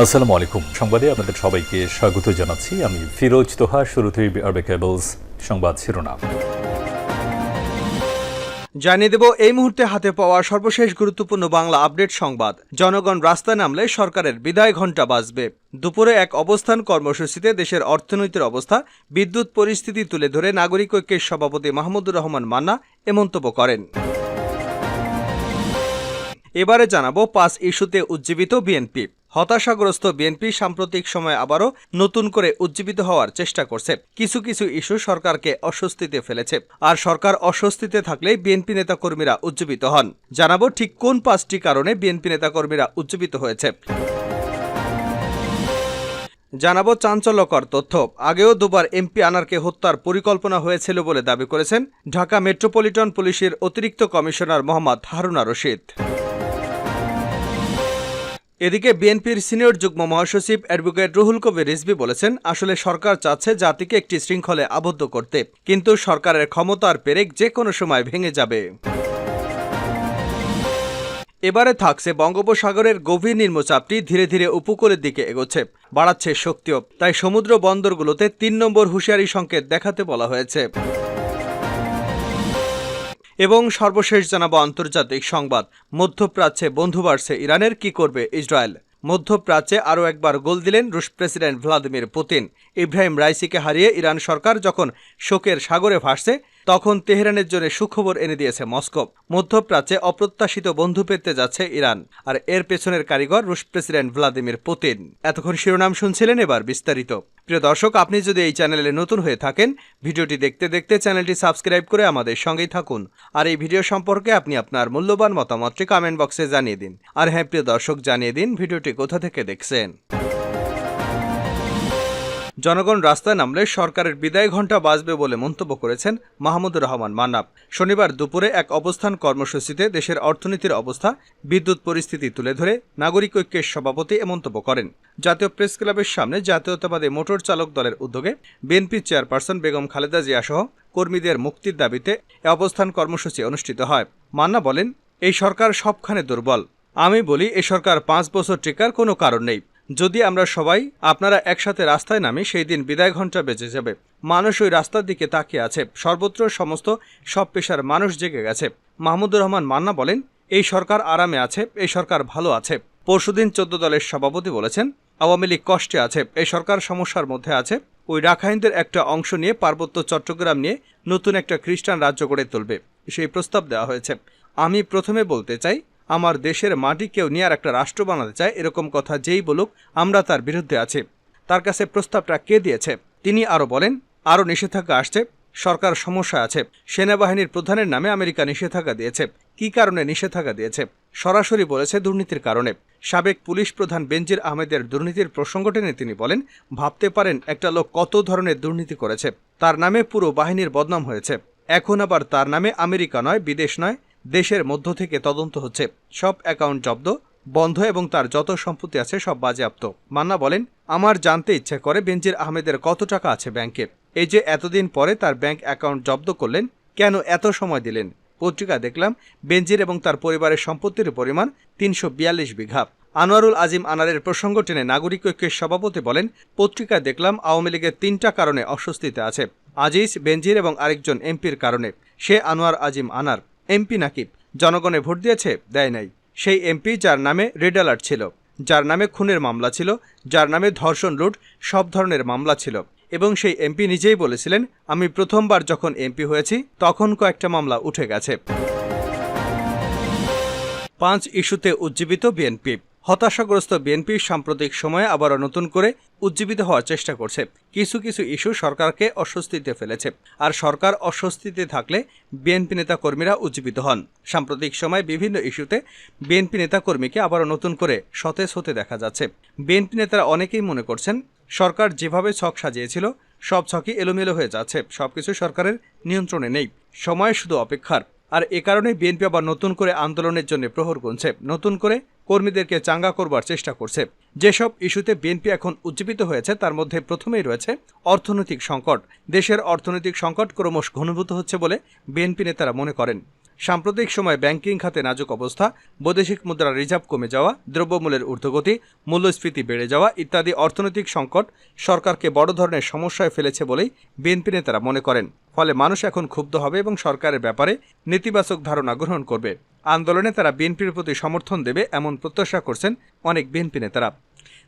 আসসালামু আলাইকুম। সংবাদে আপনাদের সবাইকে স্বাগত জানাচ্ছি। আমি ফিরোজ তোহা, শুরুতেই আরবে কেবলস সংবাদ শিরোনাম। জানিয়ে দেব, এই মুহূর্তে হাতে পাওয়া সর্বশেষ গুরুত্বপূর্ণ বাংলা আপডেট সংবাদ। জনগণ রাস্তায় নামলে সরকারের বিদায় ঘণ্টা বাজবে। দুপুরে এক অবস্থান কর্মসূচিতে দেশের অর্থনৈতিক অবস্থা, বিদ্যুৎ পরিস্থিতি তুলে ধরে নাগরিক ঐক্যের সভাপতি মাহমুদুর রহমান মান্না এ মন্তব্য করেন। এবারে জানাব পাঁচ ইস্যুতে উজ্জীবিত বিএনপি। হতাশাগ্রস্ত বিএনপি সাম্প্রতিক সময়ে আবারও নতুন করে উজ্জীবিত হওয়ার চেষ্টা করছে। কিছু কিছু ইস্যু সরকারকে অস্বস্তিতে ফেলেছে। আর সরকার অস্বস্তিতে থাকলে বিএনপি নেতাকর্মীরা উজ্জীবিত হন। জানাব ঠিক কোন পাঁচটি কারণে বিএনপি নেতাকর্মীরা উজ্জীবিত হয়েছে। জানাব চাঞ্চল্যকর তথ্য। আগেও দুবার এমপি আনারকে হত্যার পরিকল্পনা হয়েছিল বলে দাবি করেছেন ঢাকা মেট্রোপলিটন পুলিশের অতিরিক্ত কমিশনার মোহাম্মদ হারুনা রশিদ। এদিকে বিএনপির সিনিয়র যুগ্ম মহাসচিব অ্যাডভোকেট রুহুল কবির রিজভি বলেছেন, আসলে সরকার চাচ্ছে জাতিকে একটি শৃঙ্খলে আবদ্ধ করতে, কিন্তু সরকারের ক্ষমতার পেরেক যে কোনো সময় ভেঙে যাবে। এবারে থাকছে বঙ্গোপসাগরের গভীর নিম্নচাপটি ধীরে ধীরে উপকূলের দিকে এগোচ্ছে, বাড়াচ্ছে শক্তিও, তাই সমুদ্র বন্দরগুলোতে তিন নম্বর হুঁশিয়ারি সংকেত দেখাতে বলা হয়েছে। এবং সর্বশেষ জানাব আন্তর্জাতিক সংবাদ। মধ্যপ্রাচ্যে বন্ধু বাড়ছে ইরানের কি করবে ইসরায়েল? মধ্যপ্রাচ্যে আরও একবার গোল দিলেন রুশ প্রেসিডেন্ট ভ্লাদিমির পুতিন। ইব্রাহিম রাইসিকে হারিয়ে ইরান সরকার যখন শোকের সাগরে ভাসছে তখন তেহরানের জন্য সুখবর এনে দিয়েছে মস্কো। মধ্যপ্রাচ্যে অপ্রত্যাশিত বন্ধু পেতে যাচ্ছে ইরান। আর এর পেছনের কারিগর রুশ প্রেসিডেন্ট ভ্লাদিমির পুতিন। এতক্ষণ শিরোনাম শুনছিলেন এবার বিস্তারিত। প্রিয় দর্শক, আপনি যদি এই চ্যানেলে নতুন হয়ে থাকেন, ভিডিওটি দেখতে দেখতে চ্যানেলটি সাবস্ক্রাইব করে আমাদের সঙ্গেই থাকুন। আর এই ভিডিও সম্পর্কে আপনি আপনার মূল্যবান মতামতটি কমেন্ট বক্সে জানিয়ে দিন। আর হ্যাঁ প্রিয় দর্শক, জানিয়ে দিন ভিডিওটি কোথা থেকে দেখছেন। জনগণ রাস্তায় নামলে সরকারের বিদায় ঘণ্টা বাজবে বলে মন্তব্য করেছেন মাহমুদুর রহমান মান্নাব। শনিবার দুপুরে এক অবস্থান কর্মসূচিতে দেশের অর্থনীতির অবস্থা, বিদ্যুৎ পরিস্থিতি তুলে ধরে নাগরিক ঐক্যের সভাপতি এ মন্তব্য করেন। জাতীয় প্রেস ক্লাবের সামনে জাতীয়তাবাদী মোটর চালক দলের উদ্যোগে বিএনপি চেয়ারপারসন বেগম খালেদা জিয়া সহ কর্মীদের মুক্তির দাবিতে এ অবস্থান কর্মসূচি অনুষ্ঠিত হয়। মান্না বলেন, এই সরকার সবখানে দুর্বল। আমি বলি, এ সরকার পাঁচ বছর টেকার কোনো কারণ নেই। যদি আমরা সবাই আপনারা একসাথে রাস্তায় নামি, সেই দিন বিদায় ঘণ্টা বেজে যাবে। মানুষ ওই রাস্তার দিকে তাকিয়ে আছে। সর্বত্র সমস্ত সব পেশার মানুষ জেগে গেছে। মাহমুদুর রহমান মান্না বলেন, এই সরকার আরামে আছে, এই সরকার ভালো আছে। পরশুদিন চোদ্দ দলের সভাপতি বলেছেন, আওয়ামী লীগ কষ্টে আছে, এই সরকার সমস্যার মধ্যে আছে। ওই রাখাইনদের একটা অংশ নিয়ে পার্বত্য চট্টগ্রাম নিয়ে নতুন একটা খ্রিস্টান রাজ্য গড়ে তুলবে। সেই প্রস্তাব দেওয়া হয়েছে। আমি প্রথমে বলতে চাই আমার দেশের মাটি কেউ নিয়ে একটা রাষ্ট্র বানাতে চায় এরকম কথা যেই বলুক, আমরা তার বিরুদ্ধে আছি। তার কাছে প্রস্তাবটা কে দিয়েছে? তিনি আরও বলেন, আরও নিষেধাজ্ঞা আসছে, সরকার সমস্যা আছে। সেনাবাহিনীর প্রধানের নামে আমেরিকা নিষেধাজ্ঞা দিয়েছে। কি কারণে নিষেধাজ্ঞা দিয়েছে? সরাসরি বলেছে দুর্নীতির কারণে। সাবেক পুলিশ প্রধান বেনজির আহমেদের দুর্নীতির প্রসঙ্গ টেনে তিনি বলেন, ভাবতে পারেন, একটা লোক কত ধরনের দুর্নীতি করেছে। তার নামে পুরো বাহিনীর বদনাম হয়েছে। এখন আবার তার নামে আমেরিকা নয়, বিদেশ নয় দেশের মধ্য থেকে তদন্ত হচ্ছে। সব অ্যাকাউন্ট জব্দ, বন্ধ এবং তার যত সম্পত্তি আছে সব বাজেয়াপ্ত। মান্না বলেন, আমার জানতে ইচ্ছে করে বেনজির আহমেদের কত টাকা আছে ব্যাংকে এই যে এতদিন পরে তার ব্যাংক অ্যাকাউন্ট জব্দ করলেন, কেন এত সময় দিলেন? পত্রিকা দেখলাম, বেনজির এবং তার পরিবারের সম্পত্তির পরিমাণ তিনশো বিয়াল্লিশ বিঘা। আনোয়ারুল আজিম আনারের প্রসঙ্গ টেনে নাগরিক ঐক্যের সভাপতি বলেন, পত্রিকায় দেখলাম আওয়ামী লীগের তিনটা কারণে অস্বস্তিতে আছে। আজিজ, বেনজির এবং আরেকজন এমপির কারণে। সে আনোয়ার আজিম আনার। এমপি নাকিব। জনগণে ভোট দিয়েছে, দেয় নাই। সেই এমপি যার নামে রেড অ্যালার্ট ছিল, যার নামে খুনের মামলা ছিল, যার নামে ধর্ষণ, লুট সব ধরনের মামলা ছিল। এবং সেই এমপি নিজেই বলেছিলেন, আমি প্রথমবার যখন এমপি হয়েছি, তখন কয়েকটা মামলা উঠে গেছে। পাঁচ ইস্যুতে উজ্জীবিত বিএনপি। হতাশাগ্রস্ত বিএনপি সাম্প্রতিক সময়ে আবারও নতুন করে উজ্জীবিত হওয়ার চেষ্টা করছে। কিছু কিছু ইস্যু সরকারকে অস্বস্তিতে ফেলেছে। আর সরকার অস্বস্তিতে থাকলে বিএনপি নেতা কর্মীরা উজ্জীবিত হন। সাম্প্রতিক সময়ে বিভিন্ন ইস্যুতে বিএনপি নেতাকর্মীকে আবারও নতুন করে সতেজ হতে দেখা যাচ্ছে। বিএনপি নেতারা অনেকেই মনে করছেন, সরকার যেভাবে ছক সাজিয়েছিল, সব ছকই এলোমেলো হয়ে যাচ্ছে। সবকিছু সরকারের নিয়ন্ত্রণে নেই। সময় শুধু অপেক্ষার। আর এ কারণেই বিএনপি আবার নতুন করে আন্দোলনের জন্য প্রহর গুনছে। নতুন করে কর্মীদেরকে চাঙ্গা করবার চেষ্টা করছে। যেসব ইস্যুতে বিএনপি এখন উজ্জীবিত হয়েছে, তার মধ্যে প্রথমেই রয়েছে অর্থনৈতিক সংকট। দেশের অর্থনৈতিক সংকট ক্রমশ ঘনীভূত হচ্ছে বলে বিএনপি নেতারা মনে করেন। সাম্প্রতিক সময়ে ব্যাংকিং খাতে নাজুক অবস্থা, বৈদেশিক মুদ্রার রিজার্ভ কমে যাওয়া, দ্রব্যমূল্যের ঊর্ধ্বগতি, মূল্যস্ফীতি বেড়ে যাওয়া ইত্যাদি অর্থনৈতিক সংকট সরকারকে বড় ধরনের সমস্যায় ফেলেছে বলেই বিএনপি নেতারা মনে করেন। ফলে মানুষ এখন ক্ষুব্ধ হবে এবং সরকারের ব্যাপারে নেতিবাচক ধারণা গ্রহণ করবে। আন্দোলনে তারা বিএনপির প্রতি সমর্থন দেবে এমন প্রত্যাশা করছেন অনেক বিএনপি নেতারা।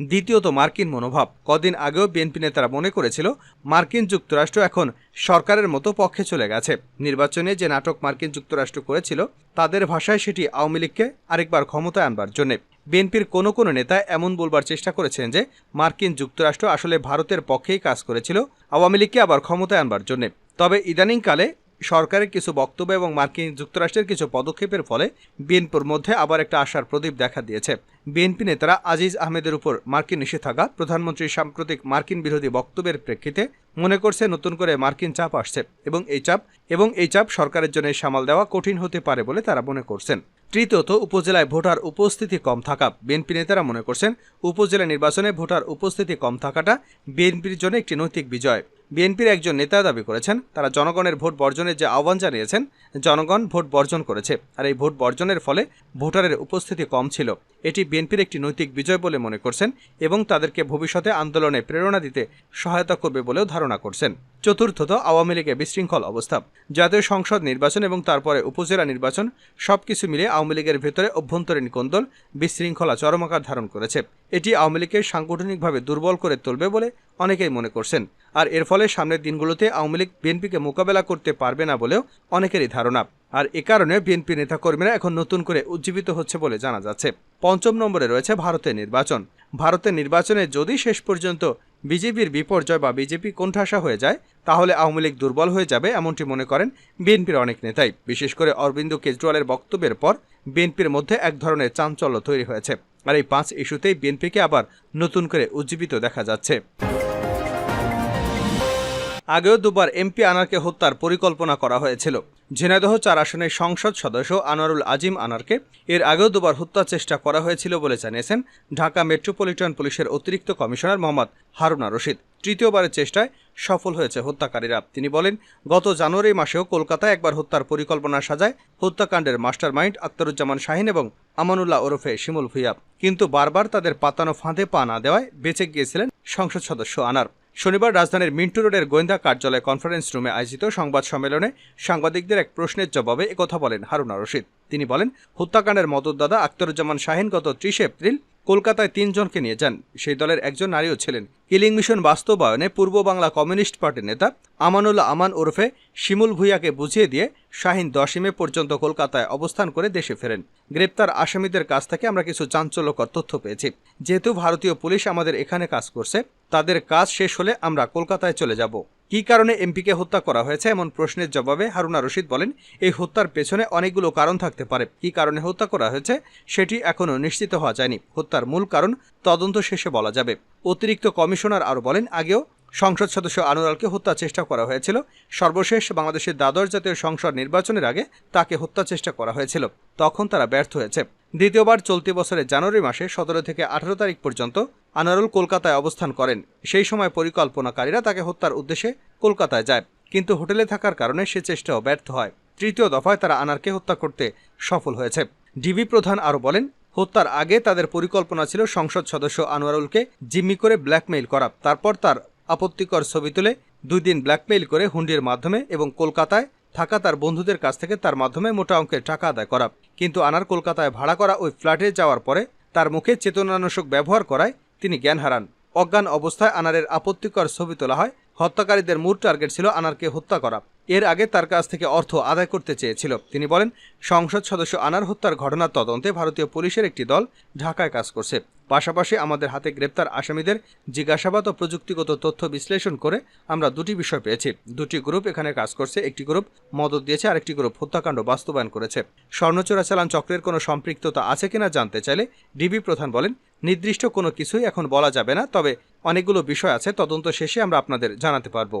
দ্বিতীয়ত মার্কিন মনোভাব। কদিন আগেও বিএনপি নেতারা মনে করেছিল, মার্কিন যুক্তরাষ্ট্র এখন সরকারের মতো পক্ষে চলে গেছে। নির্বাচনে যে নাটক মার্কিন যুক্তরাষ্ট্র করেছিল, তাদের ভাষায় সেটি আওয়ামী লীগকে আরেকবার ক্ষমতায় আনবার জন্য। বিএনপির কোনো কোনো নেতা এমন বলবার চেষ্টা করেছেন যে, মার্কিন যুক্তরাষ্ট্র আসলে ভারতের পক্ষেই কাজ করেছিল, আওয়ামী লীগকে আবার ক্ষমতায় আনবার জন্য। তবে ইদানিংকালে সরকারের কিছু বক্তব্য এবং মার্কিন যুক্তরাষ্ট্রের কিছু পদক্ষেপের ফলে বিএনপির মধ্যে আবার একটা আশার প্রদীপ দেখা দিয়েছে। বিএনপি নেতারা আজিজ আহমেদের উপর মার্কিন নিষেধাজ্ঞা প্রধানমন্ত্রীর সাম্প্রতিক মার্কিন বিরোধী বক্তব্যের প্রেক্ষিতে মনে করছে নতুন করে মার্কিন চাপ আসছে এবং এই চাপ এবং এই চাপ সরকারের জন্য সামাল দেওয়া কঠিন হতে পারে বলে তারা মনে করছেন। তৃতীয়ত, উপজেলায় ভোটার উপস্থিতি কম থাকা। বিএনপি নেতারা মনে করছেন, উপজেলা নির্বাচনে ভোটার উপস্থিতি কম থাকাটা বিএনপির জন্য একটি নৈতিক বিজয়। বিএনপির একজন নেতা দাবি করেছেন, তারা জনগণের ভোট বর্জনের যে আহ্বান জানিয়েছেন, জনগণ ভোট বর্জন করেছে। আর এই ভোট বর্জনের ফলে ভোটারের উপস্থিতি কম ছিল। এটি বিএনপির একটি নৈতিক বিজয় বলে মনে করছেন এবং তাদেরকে ভবিষ্যতে আন্দোলনে প্রেরণা দিতে সহায়তা করবে বলেও ধারণা করছেন। চতুর্থত, আওয়ামী লীগের বিশৃঙ্খল অবস্থা। জাতীয় সংসদ নির্বাচন এবং তারপরে উপজেলা নির্বাচন সবকিছু মিলে আওয়ামী লীগের ভেতরে অভ্যন্তরীণ কোন্দল বিশৃঙ্খলা চরমাকার ধারণ করেছে। এটি আওয়ামী লীগকে সাংগঠনিকভাবে দুর্বল করে তুলবে বলে অনেকেই মনে করছেন। আর এর ফলে সামনের দিনগুলোতে আওয়ামী লীগ বিএনপিকে মোকাবেলা করতে পারবে না বলেও অনেকেরই ধারণা। আর এ কারণে বিএনপি নেতাকর্মীরা এখন নতুন করে উজ্জীবিত হচ্ছে বলে জানা যাচ্ছে। পঞ্চম নম্বরে রয়েছে ভারতের নির্বাচন। ভারতের নির্বাচনে যদি শেষ পর্যন্ত বিজেপির বিপর্যয় বা বিজেপি কোণঠাসা হয়ে যায়, তাহলে আওয়ামী লীগ দুর্বল হয়ে যাবে এমনটি মনে করেন বিএনপির অনেক নেতাই। বিশেষ করে অরবিন্দ কেজরিওয়ালের বক্তব্যের পর বিএনপির মধ্যে এক ধরনের চাঞ্চল্য তৈরি হয়েছে। আর এই পাঁচ ইস্যুতেই বিএনপিকে আবার নতুন করে উজ্জীবিত দেখা যাচ্ছে। আগেও দুবার এমপি আনারকে হত্যার পরিকল্পনা করা হয়েছিল। ঝিনাইদহ চার আসনের সংসদ সদস্য আনোয়ারুল আজিম আনারকে এর আগেও দুবার হত্যার চেষ্টা করা হয়েছিল বলে জানিয়েছেন ঢাকা মেট্রোপলিটন পুলিশের অতিরিক্ত কমিশনার মোহাম্মদ হারুনা রশিদ। তৃতীয়বারের চেষ্টায় সফল হয়েছে হত্যাকারীরা। তিনি বলেন, গত জানুয়ারি মাসেও কলকাতায় একবার হত্যার পরিকল্পনা সাজায় হত্যাকাণ্ডের মাস্টারমাইন্ড আক্তারুজ্জামান শাহিন এবং আমানুল্লাহ ওরফে শিমুল ভুইয়া। কিন্তু বারবার তাদের পাতানো ফাঁদে পা না দেওয়ায় বেঁচে গিয়েছিলেন সংসদ সদস্য আনার। শনিবার রাজধানীর মিন্টু রোডের গোয়েন্দা কার্যালয় কনফারেন্স রুমে আয়োজিত সংবাদ সম্মেলনে সাংবাদিকদের এক প্রশ্নের জবাবে একথা বলেন হারুনা রশিদ। তিনি বলেন, হত্যাকাণ্ডের মদতদাতা আক্তারুজ্জামান শাহিন গত ত্রিশে এপ্রিল কলকাতায় তিনজনকে নিয়ে যান। সেই দলের একজন নারীও ছিলেন। কিলিং মিশন বাস্তবায়নে পূর্ব বাংলা কমিউনিস্ট পার্টির নেতা আমানুল্লাহ আমান ওরফে শিমুল ভুইয়াকে বুঝিয়ে দিয়ে শাহিন দশই মে পর্যন্ত কলকাতায় অবস্থান করে দেশে ফেরেন। গ্রেপ্তার আসামিদের কাছ থেকে আমরা কিছু চাঞ্চল্যকর তথ্য পেয়েছি। যেহেতু ভারতীয় পুলিশ আমাদের এখানে কাজ করছে, তাদের কাজ শেষ হলে আমরা কলকাতায় চলে যাব। কী কারণে এমপিকে হত্যা করা হয়েছে এমন প্রশ্নের জবাবে হারুনা রশিদ বলেন, এই হত্যার পেছনে অনেকগুলো কারণ থাকতে পারে। কী কারণে হত্যা করা হয়েছে সেটি এখনও নিশ্চিত হওয়া যায়নি। হত্যার মূল কারণ তদন্ত শেষে বলা যাবে। অতিরিক্ত কমিশনার আরও বলেন, আগেও সংসদ সদস্য আনোয়ারকে হত্যা চেষ্টা করা হয়েছিল। সর্বশেষ বাংলাদেশের দ্বাদশ জাতীয় সংসদ নির্বাচনের আগে তাকে হত্যা চেষ্টা করা হয়েছিল। তখন তারা ব্যর্থ হয়েছে। দ্বিতীয়বার চলতি বছরের জানুয়ারি মাসে সতেরো থেকে আঠারো তারিখ পর্যন্ত আনারুল কলকাতায় অবস্থান করেন। সেই সময় পরিকল্পনাকারীরা তাকে হত্যার উদ্দেশ্যে কলকাতায় যায়, কিন্তু হোটেলে থাকার কারণে সে চেষ্টাও ব্যর্থ হয়। তৃতীয় দফায় তারা আনারকে হত্যা করতে সফল হয়েছে। ডিবি প্রধান আরও বলেন হত্যার আগে তাদের পরিকল্পনা ছিল সংসদ সদস্য আনোয়ারুলকে জিম্মি করে ব্ল্যাকমেইল করা। তারপর তার আপত্তিকর ছবি তুলে দুই দিন ব্ল্যাকমেইল করে হুন্ডির মাধ্যমে এবং কলকাতায় থাকা তার বন্ধুদের কাছ থেকে তার মাধ্যমে মোটা অঙ্কের টাকা আদায় করা। কিন্তু আনার কলকাতায় ভাড়া করা ওই ফ্ল্যাটে যাওয়ার পরে তার মুখে চেতনানাশক ব্যবহার করায় তিনি জ্ঞান হারান। অজ্ঞান অবস্থায় আনারের আপত্তিকর ছবি তোলা হয়। হত্যাকারীদের মূল টার্গেট ছিল আনারকে হত্যা করা। এর আগে তার কাছ থেকে অর্থ আদায় করতে চেয়েছিল। তিনি বলেন, সংসদ সদস্য আনার হত্যার ঘটনার তদন্তে ভারতীয় পুলিশের একটি দল ঢাকায় কাজ করছে। পাশাপাশি আমাদের হাতে গ্রেপ্তার আসামিদের জিজ্ঞাসাবাদ ও প্রযুক্তিগত তথ্য বিশ্লেষণ করে আমরা দুটি বিষয় পেয়েছি। দুটি গ্রুপ এখানে কাজ করছে। একটি গ্রুপ মদত দিয়েছে, আরেকটি গ্রুপ হত্যাকাণ্ড বাস্তবায়ন করেছে। স্বর্ণ চোরাচালান চক্রের কোনো সম্পৃক্ততা আছে কিনা জানতে চাইলে ডিবি প্রধান বলেন, নির্দিষ্ট কোনো কিছুই এখন বলা যাবে না, তবে অনেকগুলো বিষয় আছে। তদন্ত শেষে আমরা আপনাদের জানাতে পারব।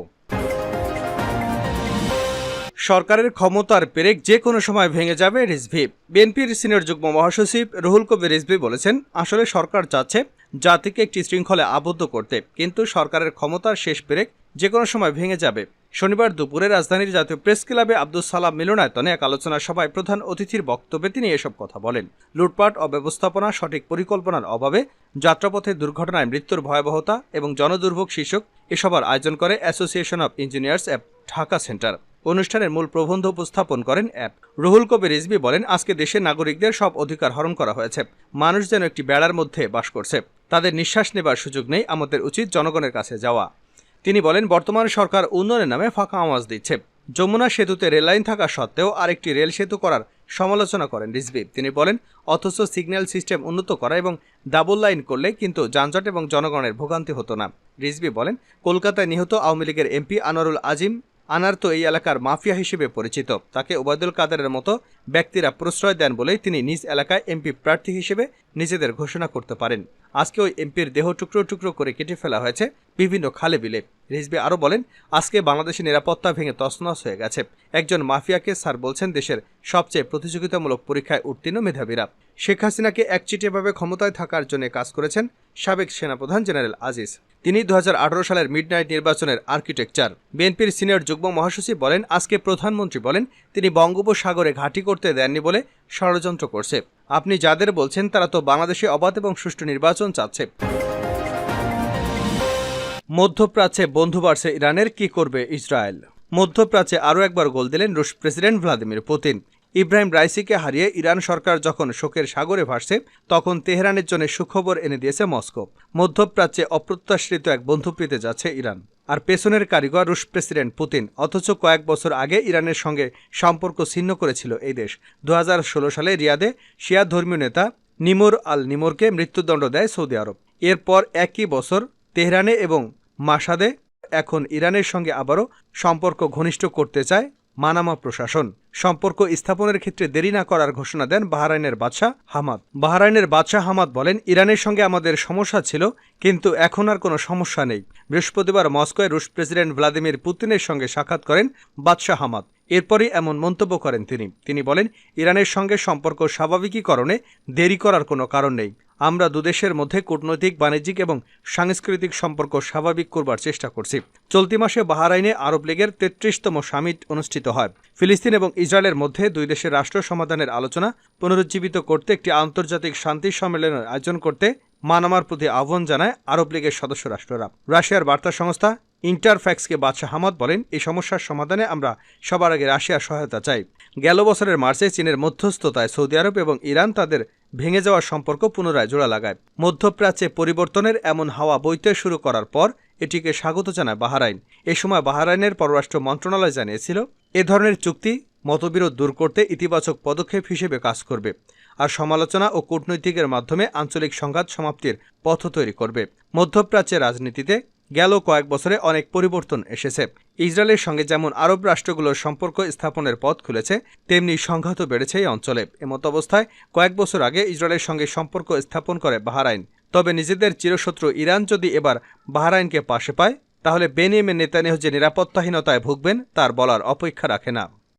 সরকারের ক্ষমতার পেরেক যে কোনো সময় ভেঙে যাবে রিজভি। বিএনপির সিনিয়র যুগ্ম মহাসচিব রুহুল কবির রিজভি বলেছেন, আসলে সরকার চাচ্ছে জাতিকে একটি শৃঙ্খলে আবদ্ধ করতে, কিন্তু সরকারের ক্ষমতার শেষ পেরেক যে কোনো সময় ভেঙে যাবে। শনিবার দুপুরে রাজধানীর জাতীয় প্রেস ক্লাবে আব্দুল সালাম মিলনায়তনে এক আলোচনা সভায় প্রধান অতিথির বক্তব্যে তিনি এসব কথা বলেন। লুটপাট, অব্যবস্থাপনা, সঠিক পরিকল্পনার অভাবে যাত্রাপথে দুর্ঘটনায় মৃত্যুর ভয়াবহতা এবং জনদুর্ভোগ শীর্ষক এসবার আয়োজন করে অ্যাসোসিয়েশন অব ইঞ্জিনিয়ার্স অ্যাপ, ঢাকা সেন্টার। অনুষ্ঠানের মূল প্রবন্ধ উপস্থাপন করেন অ্যাপ রুহুল কবির রিজবি বলেন, আজকে দেশের নাগরিকদের সব অধিকার হরণ করা হয়েছে। মানুষ যেন একটি বেড়ার মধ্যে বাস করছে। তাদের নিঃশ্বাস নেবার সুযোগ নেই, আমাদের উচিত জনগণের কাছে যাওয়া। তিনি বলেন, বর্তমান সরকার উন্নয়নের নামে ফাঁকা আওয়াজ দিচ্ছে। যমুনা সেতুতে রেললাইন থাকা সত্ত্বেও আরেকটি রেল সেতু করার সমালোচনা করেন রিজভি। তিনি বলেন, অথচ সিগন্যাল সিস্টেম উন্নত করা এবং ডাবল লাইন করলে কিন্তু যানজট এবং জনগণের ভোগান্তি হতো না। রিজভি বলেন, কলকাতায় নিহত আওয়ামী লীগের এমপি আনোয়ারুল আজিম আনার তো এই এলাকার মাফিয়া হিসেবে পরিচিত। তাকে ওবায়দুল কাদেরের মতো ব্যক্তিরা প্রশ্রয় দেন বলেই তিনি নিজ এলাকায় এমপি প্রার্থী হিসেবে নিজেদের ঘোষণা করতে পারেন। আজকে ওই এমপির দেহ টুকরো টুকরো করে কেটে ফেলা হয়েছে বিভিন্ন খালে বিলে। রিজবি আরও বলেন, আজকে বাংলাদেশের নিরাপত্তা ভেঙে তছনছ হয়ে গেছে। একজন মাফিয়াকে স্যার বলছেন, দেশের সবচেয়ে প্রতিযোগিতামূলক পরীক্ষায় উত্তীর্ণ মেধাবীরা। শেখ হাসিনাকে একচিটিয়াভাবে ক্ষমতায় থাকার জন্য কাজ করেছেন সাবেক সেনাপ্রধান জেনারেল আজিজ। তিনি দুহাজার আঠারো সালের মিডনাইট নির্বাচনের আর্কিটেকচার। বিএনপির সিনিয়র যুগ্ম মহাসচিব বলেন, আজকে প্রধানমন্ত্রী বলেন, তিনি বঙ্গোপসাগরে ঘাঁটি করতে দেননি বলে ষড়যন্ত্র করছে। আপনি যাদের বলছেন, তারা তো বাংলাদেশে অবাধ এবং সুষ্ঠু নির্বাচন চাচ্ছে। মধ্যপ্রাচ্যে বন্ধু বাড়ছে ইরানের কি করবে ইসরায়েল? মধ্যপ্রাচ্যে আরও একবার গোল দিলেন রুশ প্রেসিডেন্ট ভ্লাদিমির পুতিন। ইব্রাহিম রাইসিকে হারিয়ে ইরান সরকার যখন শোকের সাগরে ভাসছে, তখন তেহরানের জন্য সুখবর এনে দিয়েছে মস্কো। মধ্যপ্রাচ্যে অপ্রত্যাশিত এক বন্ধু পেতে যাচ্ছে ইরান। আর পেছনের কারিগর রুশ প্রেসিডেন্ট পুতিন অথচ কয়েক বছর আগে ইরানের সঙ্গে সম্পর্ক ছিন্ন করেছিল এই দেশ। দুহাজার ষোলো সালে রিয়াদে শিয়া ধর্মীয় নেতা নিমোর আল নিমোরকে মৃত্যুদণ্ড দেয় সৌদি আরব। এরপর একই বছর তেহরানে এবং মাসাদে এখন ইরানের সঙ্গে আবারও সম্পর্ক ঘনিষ্ঠ করতে চায় মানামা প্রশাসন। সম্পর্ক স্থাপনের ক্ষেত্রে দেরি না করার ঘোষণা দেন বাহরাইনের বাদশাহ হামাদ। বাহরাইনের বাদশাহ হামাদ বলেন, ইরানের সঙ্গে আমাদের সমস্যা ছিল, কিন্তু এখন আর কোনো সমস্যা নেই। বৃহস্পতিবার মস্কোয় রুশ প্রেসিডেন্ট ভ্লাদিমির পুতিনের সঙ্গে সাক্ষাৎ করেন বাদশাহ হামাদ। এরপরই এমন মন্তব্য করেন তিনি। তিনি বলেন, ইরানের সঙ্গে সম্পর্ক স্বাভাবিকীকরণে দেরি করার কোনো কারণ নেই। আমরা দুদেশের মধ্যে কূটনৈতিক, বাণিজ্যিক এবং সাংস্কৃতিক সম্পর্ক স্বাভাবিক করবার চেষ্টা করছি। চলতি মাসে বাহারাইনে আরব লীগের তেত্রিশতম সামিট অনুষ্ঠিত হয়। ফিলিস্তিন এবং ইসরায়েলের মধ্যে দুই দেশের রাষ্ট্র সমাধানের আলোচনা পুনরুজ্জীবিত করতে একটি আন্তর্জাতিক শান্তি সম্মেলনের আয়োজন করতে মানামার প্রতি আহ্বান জানায় আরব লীগের সদস্য রাষ্ট্ররা। রাশিয়ার বার্তা সংস্থা ইন্টারফ্যাক্সকে বাদশাহ হামাদ বলেন এই সমস্যার সমাধানে আমরা সবার আগে রাশিয়ার সহায়তা চাই। গেল বছরের মার্চে চীনের মধ্যস্থতায় সৌদি আরব এবং ইরান তাদের ভেঙে যাওয়া সম্পর্ক পুনরায় জোড়া লাগায়। মধ্যপ্রাচ্যে পরিবর্তনের এমন হাওয়া বইতে শুরু করার পর এটিকে স্বাগত জানায় বাহারাইন। এ সময় বাহারাইনের পররাষ্ট্র মন্ত্রণালয় জানিয়েছিল, এ ধরনের চুক্তি মতবিরোধ দূর করতে ইতিবাচক পদক্ষেপ হিসেবে কাজ করবে আর সমালোচনা ও কূটনৈতিকের মাধ্যমে আঞ্চলিক সংঘাত সমাপ্তির পথ তৈরি করবে। মধ্যপ্রাচ্যের রাজনীতিতে গেল কয়েক বছরে অনেক পরিবর্তন এসেছে। ইসরায়েলের সঙ্গে যেমন আরব রাষ্ট্রগুলোর সম্পর্ক স্থাপনের পথ খুলেছে, তেমনি সংঘাতও বেড়েছে এই অঞ্চলে। এমত অবস্থায় কয়েক বছর আগে ইসরায়েলের সঙ্গে সম্পর্ক স্থাপন করে বাহারাইন। তবে নিজেদের চিরশত্রু ইরান যদি এবার বাহারাইনকে পাশে পায়, তাহলে বেনিয়ামিন নেতানিয়াহু যে নিরাপত্তাহীনতায় ভুগবেন, তার বলার অপেক্ষা রাখে না।